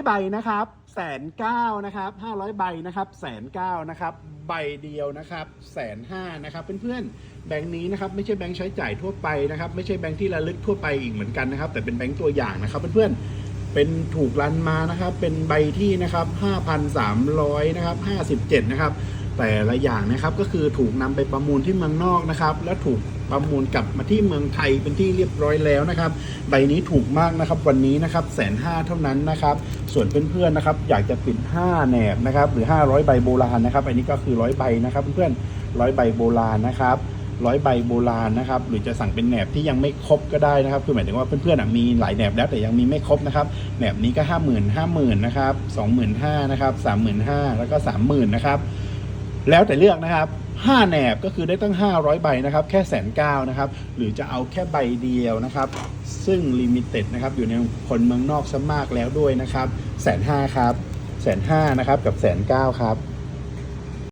500 ใบนะครับแสนเก้านะครับ500 ใบนะครับแสนเก้านะครับใบเดียวนะครับแสนห้านะครับเพื่อนๆแบงค์นี้นะครับไม่ใช่แบงค์ใช้จ่ายทั่วไปนะครับไม่ใช่แบงค์ที่ระลึกทั่วไปอีกเหมือนกันนะครับ แต่เป็นแบงค์ตัวอย่างนะครับเพื่อนๆเป็นถูกรันมานะครับ เป็นใบที่นะครับ 5,300นะครับ57 นะครับ แต่ละอย่างนะครับก็คือถูกนำไปประมูลที่เมืองนอกนะครับ แล้วถูกประมูลกลับมาที่เมืองไทยเป็นที่เรียบร้อยแล้วนะครับ ใบนี้ถูกมากนะครับวันนี้นะครับแสนห้าเท่านั้นนะครับ ส่วนเพื่อนๆนะครับ อยากจะปิด 5 แหนบนะครับ หรือ 500 ใบโบราณนะครับ อันนี้ก็คือร้อยใบนะครับ เพื่อนๆร้อยใบโบราณนะครับร้อยใบโบราณนะครับ หรือจะสั่งเป็นแหนบที่ยังไม่ครบก็ได้นะครับ คือหมายถึงว่าเพื่อนๆอะมีหลายแหนบแล้วแต่ยังมีไม่ครบนะครับแหนบนี้ก็ 5 0 0 0 0 5 0,000นะครับ25,000นะครับ35,000แล้วก็30,000นะครับ แล้วแต่เลือกนะครับ5แหนบก็คือได้ตั้ง 500 ใบนะครับ แค่แสนเก้านะครับ หรือจะเอาแค่ใบเดียวนะครับ ซึ่งลิมิเต็ดนะครับ อยู่ในคนเมืองนอกซะมากแล้วด้วยนะครับแสนห้าครับแสนห้านะครับ กับแสนเก้าครับ